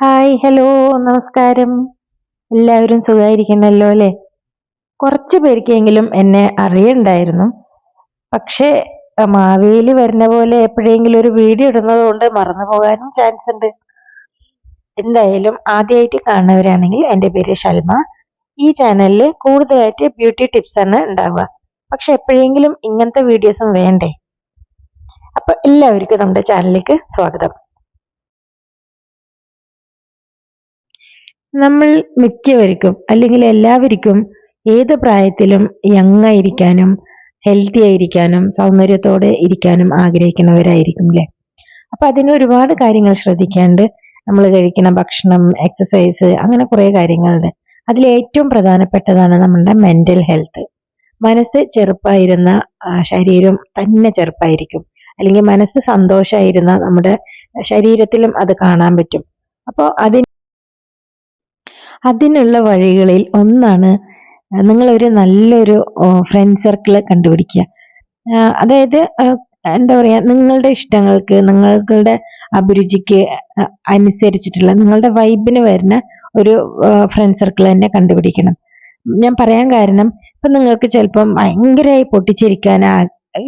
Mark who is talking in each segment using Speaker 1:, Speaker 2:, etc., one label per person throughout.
Speaker 1: Hi hello നമസ്കാരം. എല്ലാവരും സുഖമായിരിക്കുന്നല്ലോ അല്ലേ? കുറച്ച് പേർക്കെങ്കിലും എന്നെ അറിയണ്ടായിരുന്നു. പക്ഷേ മാവേലി വരുന്ന പോലെ എപ്പോഴെങ്കിലും ഒരു വീഡിയോ ഇടുന്നത് കൊണ്ട് മറന്നു പോകാനും ചാൻസ് ഉണ്ട്. എന്തായാലും ആദ്യമായിട്ട് കാണുന്നവരാണെങ്കിൽ എന്റെ പേര് ശൽമ. ഈ ചാനലിൽ കൂടുതലായിട്ട് ബ്യൂട്ടി ടിപ്സ് ആണ് ഉണ്ടാവുക. പക്ഷെ എപ്പോഴെങ്കിലും ഇങ്ങനത്തെ വീഡിയോസും വേണ്ടേ? അപ്പൊ എല്ലാവർക്കും നമ്മുടെ ചാനലിലേക്ക് സ്വാഗതം. നമ്മൾ മിക്കവർക്കും അല്ലെങ്കിൽ എല്ലാവർക്കും ഏത് പ്രായത്തിലും യങ് ആയിരിക്കാനും ഹെൽത്തി ആയിരിക്കാനും സൗന്ദര്യത്തോടെ ഇരിക്കാനും ആഗ്രഹിക്കുന്നവരായിരിക്കും അല്ലേ അപ്പൊ അതിന് ഒരുപാട് കാര്യങ്ങൾ ശ്രദ്ധിക്കാണ്ട്. നമ്മൾ കഴിക്കുന്ന ഭക്ഷണം എക്സസൈസ് അങ്ങനെ കുറേ കാര്യങ്ങളുണ്ട്. അതിൽ ഏറ്റവും പ്രധാനപ്പെട്ടതാണ് നമ്മളുടെ മെന്റൽ ഹെൽത്ത് മനസ്സ് ചെറുപ്പായിരുന്ന ശരീരം തന്നെ ചെറുപ്പായിരിക്കും. അല്ലെങ്കിൽ മനസ്സ് സന്തോഷമായിരുന്ന നമ്മുടെ ശരീരത്തിലും അത് കാണാൻ പറ്റും. അപ്പോൾ അതിന് അതിനുള്ള വഴികളിൽ ഒന്നാണ് നിങ്ങളൊരു നല്ലൊരു ഫ്രണ്ട് സർക്കിൾ കണ്ടുപിടിക്കുക. അതായത് എന്താ പറയാ നിങ്ങളുടെ ഇഷ്ടങ്ങൾക്ക് നിങ്ങളുടെ അഭിരുചിക്ക് അനുസരിച്ചിട്ടുള്ള നിങ്ങളുടെ വൈബിന് വരുന്ന ഒരു ഫ്രണ്ട് സർക്കിൾ തന്നെ കണ്ടുപിടിക്കണം. ഞാൻ പറയാൻ കാരണം ഇപ്പൊ നിങ്ങൾക്ക് ചിലപ്പം ഭയങ്കരമായി പൊട്ടിച്ചിരിക്കാൻ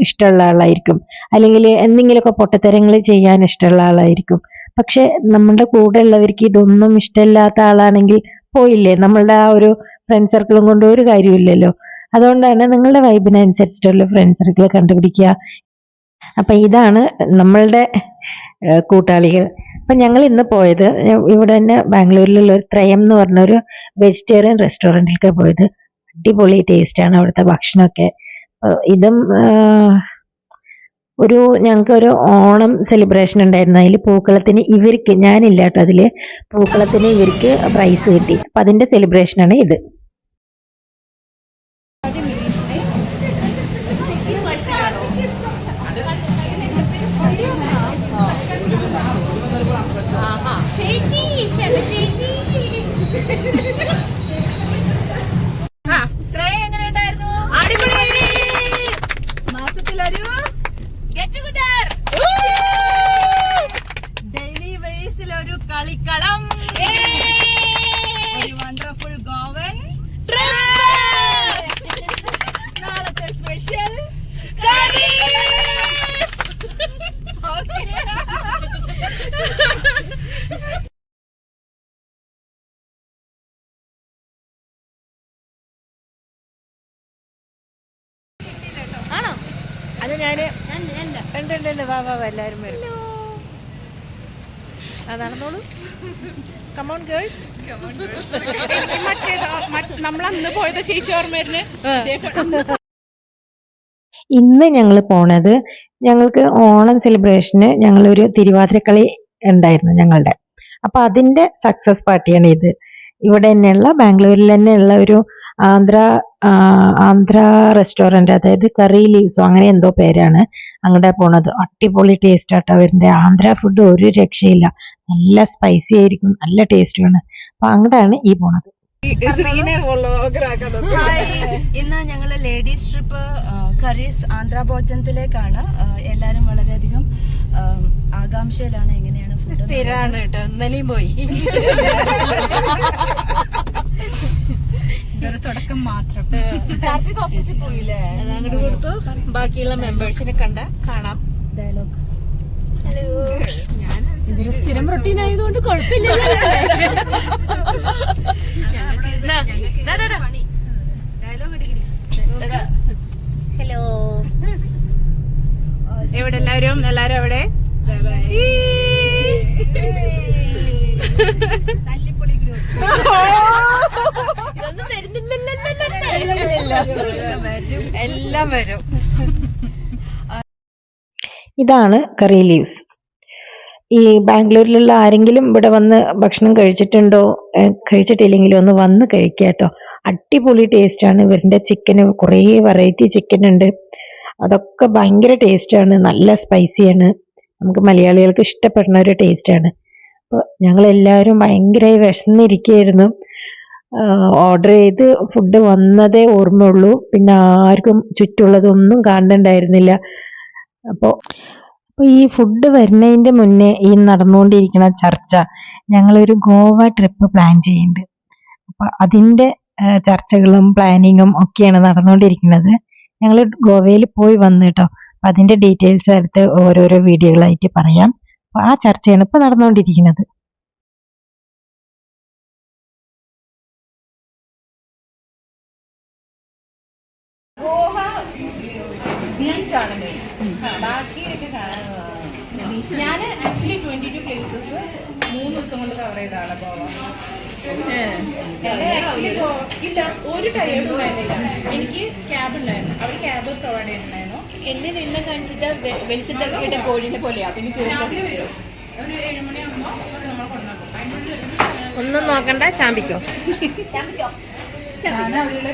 Speaker 1: ഇഷ്ടമുള്ള ആളായിരിക്കും. അല്ലെങ്കിൽ എന്തെങ്കിലുമൊക്കെ പൊട്ടത്തരങ്ങൾ ചെയ്യാൻ ഇഷ്ടമുള്ള ആളായിരിക്കും. പക്ഷെ നമ്മുടെ കൂടെ ഉള്ളവർക്ക് ഇതൊന്നും ഇഷ്ടമില്ലാത്ത ആളാണെങ്കിൽ പോയില്ലേ? നമ്മളുടെ ആ ഒരു ഫ്രണ്ട് സർക്കിളും കൊണ്ട് ഒരു കാര്യമില്ലല്ലോ. തന്നെ നിങ്ങളുടെ വൈബിനനുസരിച്ചിട്ടുള്ള ഫ്രണ്ട് സർക്കിൾ കണ്ടുപിടിക്കുക. അപ്പൊ ഇതാണ് നമ്മളുടെ കൂട്ടാളികൾ. അപ്പൊ ഞങ്ങൾ ഇന്ന് പോയത് ഇവിടെ തന്നെ ബാംഗ്ലൂരിലുള്ള ഒരു ത്രയം എന്ന് പറഞ്ഞ ഒരു വെജിറ്റേറിയൻ റെസ്റ്റോറന്റിലേക്ക് പോയത്. അടിപൊളി ടേസ്റ്റ് ആണ് അവിടുത്തെ ഭക്ഷണമൊക്കെ. ഇതും ഒരു ഞങ്ങൾക്ക് ഒരു ഓണം സെലിബ്രേഷൻ ഉണ്ടായിരുന്നു. അതിൽ പൂക്കളത്തിന് ഇവർക്ക് ഞാനില്ല കേട്ടോ അതിൽ പൂക്കളത്തിന് ഇവർക്ക് പ്രൈസ് കിട്ടി. അപ്പം അതിന്റെ സെലിബ്രേഷനാണ് ഇത്.
Speaker 2: ചേച്ചി.
Speaker 3: അത് ഞാൻ ഉണ്ട് ഉണ്ട് ഉണ്ട് വാ വാ വാ എല്ലാവരും വരും. ആ നടന്നോളൂ. കമോൺ ഗേൾസ് നമ്മളന്ന് പോയത് ചേച്ചി ഓർമ്മ
Speaker 1: ഇന്ന് ഞങ്ങൾ പോണത് ഞങ്ങൾക്ക് ഓണം സെലിബ്രേഷന് ഞങ്ങളൊരു തിരുവാതിരക്കളി ഉണ്ടായിരുന്നു ഞങ്ങളുടെ. അപ്പൊ അതിന്റെ സക്സസ് പാർട്ടിയാണ് ഇത്. ഇവിടെ തന്നെയുള്ള ബാംഗ്ലൂരിൽ തന്നെയുള്ള ഒരു ആന്ധ്ര ആന്ധ്ര റെസ്റ്റോറന്റ് അതായത് കറി ലീവ്സോ അങ്ങനെ എന്തോ പേരാണ് അങ്ങോട്ട് പോണത്. അടിപൊളി ടേസ്റ്റ് ആട്ടോ അവരുടെ ആന്ധ്ര ഫുഡ് ഒരു രക്ഷയില്ല. നല്ല സ്പൈസി ആയിരിക്കും നല്ല ടേസ്റ്റുമാണ് അപ്പൊ അങ്ങോട്ടാണ് ഈ പോണത്.
Speaker 2: ഇന്ന് ഞങ്ങൾ ലേഡീസ് ട്രിപ്പ് കറീസ് ആന്ധ്ര ഭോജനത്തിലേക്കാണ്. എല്ലാരും വളരെയധികം ആകാംക്ഷയിലാണ് എങ്ങനെയാണ് ഫുഡ്
Speaker 3: സ്ഥിരാണ് കേട്ടോ. ഇന്നലെയും പോയി.
Speaker 2: ഇതൊരു തുടക്കം മാത്രം. ഓഫീസിൽ പോയില്ലേ?
Speaker 3: അങ്ങോട്ട് കൊടുത്തു. ബാക്കിയുള്ള മെമ്പേഴ്സിനെ കണ്ട കാണാം.
Speaker 2: ഡയലോഗ് ഇതൊരു സ്ഥിരം റൊട്ടീൻ ആയതുകൊണ്ട് കുഴപ്പമില്ല.
Speaker 3: ഹലോ എവിടെ എല്ലാവരും? എല്ലാരും എവിടെ?
Speaker 2: ഇതൊന്നും
Speaker 3: എല്ലാം വരും.
Speaker 1: ഇതാണ് കറി ലീവ്സ് ഈ ബാംഗ്ലൂരിലുള്ള ആരെങ്കിലും ഇവിടെ വന്ന് ഭക്ഷണം കഴിച്ചിട്ടുണ്ടോ? കഴിച്ചിട്ടില്ലെങ്കിലും ഒന്ന് വന്ന് കഴിക്കുക കേട്ടോ. അടിപൊളി ടേസ്റ്റാണ് ഇവരുടെ ചിക്കന് കുറേ വെറൈറ്റി ചിക്കൻ ഉണ്ട്. അതൊക്കെ ഭയങ്കര ടേസ്റ്റാണ് നല്ല സ്പൈസിയാണ് നമുക്ക് മലയാളികൾക്ക് ഇഷ്ടപ്പെടുന്ന ഒരു ടേസ്റ്റാണ് അപ്പോൾ ഞങ്ങളെല്ലാവരും ഭയങ്കര വിശന്നിരിക്കുകയായിരുന്നു. ഓർഡർ ചെയ്ത് ഫുഡ് വന്നതേ ഓർമ്മയുള്ളൂ. പിന്നെ ആർക്കും ചുറ്റുള്ളതൊന്നും കാണുന്നുണ്ടായിരുന്നില്ല. അപ്പോൾ അപ്പോൾ ഈ ഫുഡ് വരുന്നതിന്റെ മുന്നേ ഈ നടന്നുകൊണ്ടിരിക്കുന്ന ചർച്ച ഞങ്ങളൊരു ഗോവ ട്രിപ്പ് പ്ലാൻ ചെയ്യുന്നുണ്ട്. അപ്പോൾ അതിന്റെ ചർച്ചകളും പ്ലാനിങ്ങും ഒക്കെയാണ് നടന്നുകൊണ്ടിരിക്കുന്നത്. ഞങ്ങൾ ഗോവയിൽ പോയി വന്നു കേട്ടോ. അപ്പം അതിന്റെ ഡീറ്റെയിൽസ് അടുത്ത് ഓരോരോ വീഡിയോകളായിട്ട് പറയാം. ആ ചർച്ചയാണ് ഇപ്പൊ നടന്നുകൊണ്ടിരിക്കുന്നത്
Speaker 3: ബീച്ചാണ് മെയിൻ ബാക്കിയൊക്കെ ഞാൻ ആക്ച്വലി ട്വന്റി ടു പ്ലേസസ് മൂന്ന് ദിവസം കൊണ്ട് കവർ ചെയ്താണ് ഗോവ. ഇല്ല ഒരു ടൈം ഉണ്ടായിരുന്നില്ല. എനിക്ക് ക്യാബ് ഉണ്ടായിരുന്നു. അവർ ക്യാബ് പ്രൊവൈഡ് ചെയ്തിട്ടുണ്ടായിരുന്നു
Speaker 2: എന്നെ നിന്നെ കാണിച്ചിട്ട് വെളിച്ചത്തിറക്കിയിട്ട് കോഴിനെ പോലെയാ. പിന്നെ
Speaker 4: ഒന്നും നോക്കണ്ട ചാമ്പിക്കോ.
Speaker 5: ഞാൻ അവിടെയുള്ള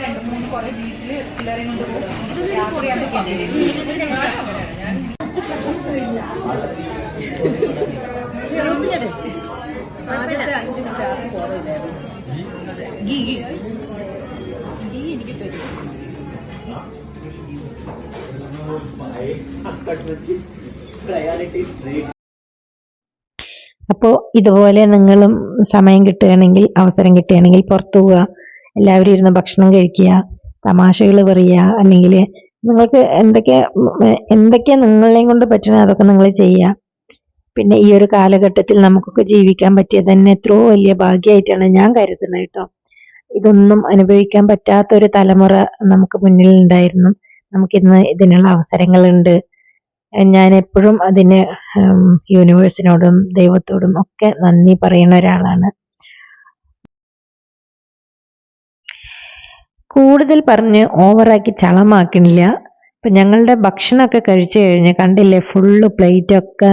Speaker 1: അപ്പോൾ ഇതുപോലെ നിങ്ങളും സമയം കിട്ടുകയാണെങ്കിൽ അവസരം കിട്ടുകയാണെങ്കിൽ പുറത്തു പോവുക എല്ലാവരും ഇരുന്ന് ഭക്ഷണം കഴിക്കുക തമാശകൾ പറയുക അല്ലെങ്കിൽ നിങ്ങൾക്ക് എന്തൊക്കെ എന്തൊക്കെ നിങ്ങളെയും കൊണ്ട് പറ്റണ അതൊക്കെ നിങ്ങൾ ചെയ്യുക. പിന്നെ ഈ ഒരു കാലഘട്ടത്തിൽ നമുക്കൊക്കെ ജീവിക്കാൻ പറ്റിയത് തന്നെ എത്രയോ വലിയ ഭാഗ്യമായിട്ടാണ് ഞാൻ കരുതുന്നത് കേട്ടോ. ഇതൊന്നും അനുഭവിക്കാൻ പറ്റാത്ത ഒരു തലമുറ നമുക്ക് മുന്നിൽ ഉണ്ടായിരുന്നു നമുക്കിന്ന് ഇതിനുള്ള അവസരങ്ങളുണ്ട്. ഞാൻ എപ്പോഴും അതിന് യൂണിവേഴ്സിനോടും ദൈവത്തോടും ഒക്കെ നന്ദി പറയുന്ന ഒരാളാണ്. കൂടുതൽ പറഞ്ഞ് ഓവറാക്കി ചളമാക്കണില്ല. ഇപ്പൊ ഞങ്ങളുടെ ഭക്ഷണമൊക്കെ കഴിച്ചു കഴിഞ്ഞ് കണ്ടില്ലേ ഫുള്ള് പ്ലേറ്റൊക്കെ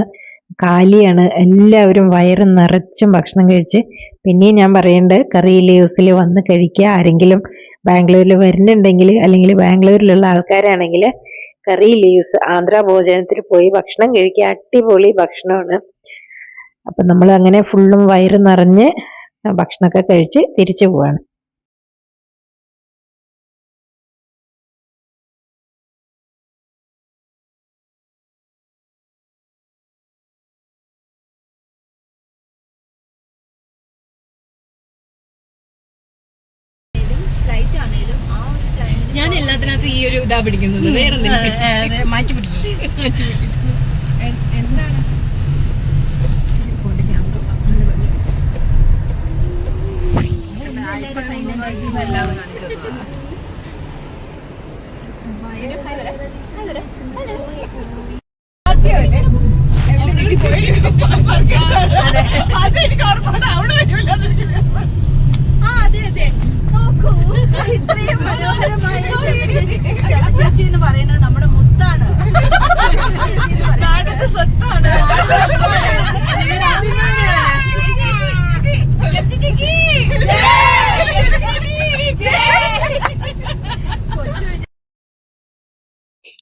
Speaker 1: കാലിയാണ് എല്ലാവരും വയറ് നിറച്ചും ഭക്ഷണം കഴിച്ച്. പിന്നെയും ഞാൻ പറയുന്നുണ്ട് കറി ലീവ്സിൽ വന്ന് കഴിക്കുക. ആരെങ്കിലും ബാംഗ്ലൂരിൽ വരുന്നുണ്ടെങ്കിൽ അല്ലെങ്കിൽ ബാംഗ്ലൂരിലുള്ള ആൾക്കാരാണെങ്കിൽ കറി ലീവ്സ് ആന്ധ്ര ഭോജനത്തിൽ പോയി ഭക്ഷണം കഴിക്കുക. അടിപൊളി ഭക്ഷണമാണ്. അപ്പൊ നമ്മൾ അങ്ങനെ ഫുള്ളും വയറ് നിറഞ്ഞ് ഭക്ഷണമൊക്കെ കഴിച്ച് തിരിച്ചു പോവാണ്.
Speaker 2: ഫ്ലൈറ്റ് ആ ഒരു
Speaker 4: ഞാൻ എല്ലാത്തിനകത്തും ഈ ഒരു ഇതാ പിടിക്കുന്നത്. വേറെ
Speaker 3: മാറ്റി പിടിച്ചു
Speaker 2: എന്താണ്? ചേച്ചി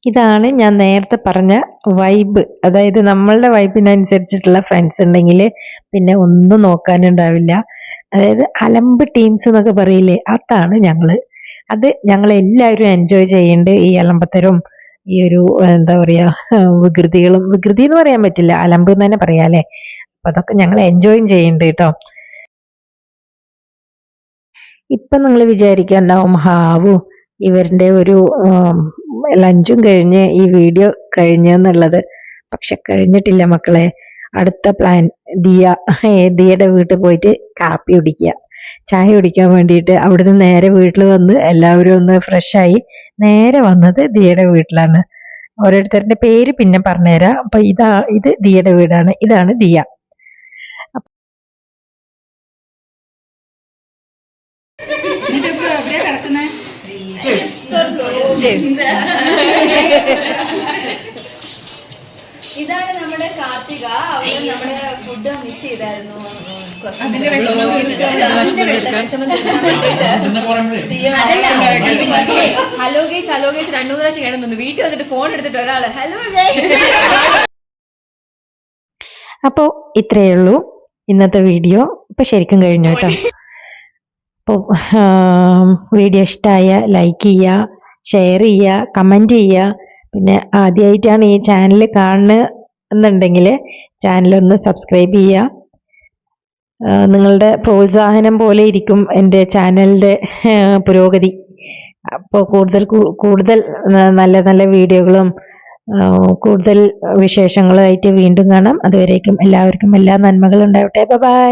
Speaker 1: ഇതാണ് ഞാൻ നേരത്തെ പറഞ്ഞ വൈബ് അതായത് നമ്മളുടെ വൈബിനനുസരിച്ചിട്ടുള്ള ഫ്രണ്ട്സ് ഉണ്ടെങ്കിൽ പിന്നെ ഒന്നും നോക്കാനുണ്ടാവില്ല. അതായത് അലമ്പ് ടീംസ് എന്നൊക്കെ പറയില്ലേ അതാണ് ഞങ്ങൾ അത് ഞങ്ങൾ എല്ലാവരും എൻജോയ് ചെയ്യേണ്ട ഈ അലമ്പത്തരും ഈ ഒരു എന്താ പറയുക വികൃതികളും വികൃതി എന്ന് പറയാൻ പറ്റില്ല. അലമ്പ് എന്ന് തന്നെ പറയാല്ലേ അപ്പൊ അതൊക്കെ ഞങ്ങൾ എൻജോയും ചെയ്യുന്നുണ്ട് കേട്ടോ. ഇപ്പൊ നിങ്ങൾ വിചാരിക്കാൻ ഉണ്ടാവും ഹാവു ഇവരുടെ ഒരു ലഞ്ചും കഴിഞ്ഞ് ഈ വീഡിയോ കഴിഞ്ഞെന്നുള്ളത് പക്ഷെ കഴിഞ്ഞിട്ടില്ല മക്കളെ. അടുത്ത പ്ലാൻ ദിയ ദിയയുടെ വീട്ടിൽ പോയിട്ട് കാപ്പി കുടിക്കുക. ചായ കുടിക്കാൻ വേണ്ടിയിട്ട് അവിടുന്ന് നേരെ വീട്ടിൽ വന്ന് എല്ലാവരും ഒന്ന് ഫ്രഷായി നേരെ വന്നത് ദിയയുടെ വീട്ടിലാണ്. ഓരോരുത്തരുടെ പേര് പിന്നെ പറഞ്ഞുതരാം. അപ്പൊ ഇതാ ഇത് ദിയയുടെ വീടാണ്. ഇതാണ് ദിയ.
Speaker 5: എന്നിട്ടിപ്പോ എവിടെയാ കിടക്കുന്നേ?
Speaker 2: ഇതാണ് നമ്മുടെ കാർത്തിക. അവൾ നമ്മുടെ ഫുഡ് മിസ് ചെയ്തായിരുന്നു.
Speaker 5: അതിന്റെ വിഷമം
Speaker 2: ഹലോ ഗൈസ് ഹലോ ഗൈസ് രണ്ടു മൂന്ന് പ്രാവശ്യം കിടന്നു വീട്ടിൽ വന്നിട്ട് ഫോൺ എടുത്തിട്ട് ഒരാൾ. ഹലോ
Speaker 1: അപ്പോൾ ഇത്രയേ ഉള്ളൂ. ഇന്നത്തെ വീഡിയോ ഇപ്പൊ ശരിക്കും കഴിഞ്ഞു കേട്ടോ. അപ്പോൾ വീഡിയോ ഇഷ്ടമായ ലൈക്ക് ചെയ്യുക ഷെയർ ചെയ്യുക കമന്റ് ചെയ്യുക പിന്നെ ആദ്യമായിട്ടാണ് ഈ ചാനൽ കാണുന്നുണ്ടെങ്കിൽ ചാനലൊന്ന് സബ്സ്ക്രൈബ് ചെയ്യുക നിങ്ങളുടെ പ്രോത്സാഹനം പോലെ ഇരിക്കും എന്റെ ചാനലിന്റെ പുരോഗതി. അപ്പോൾ കൂടുതൽ കൂടുതൽ നല്ല നല്ല വീഡിയോകളും കൂടുതൽ വിശേഷങ്ങളുമായിട്ട് വീണ്ടും കാണാം. അതുവരേക്കും എല്ലാവർക്കും എല്ലാ നന്മകളും ഉണ്ടാവട്ടെ. ബൈ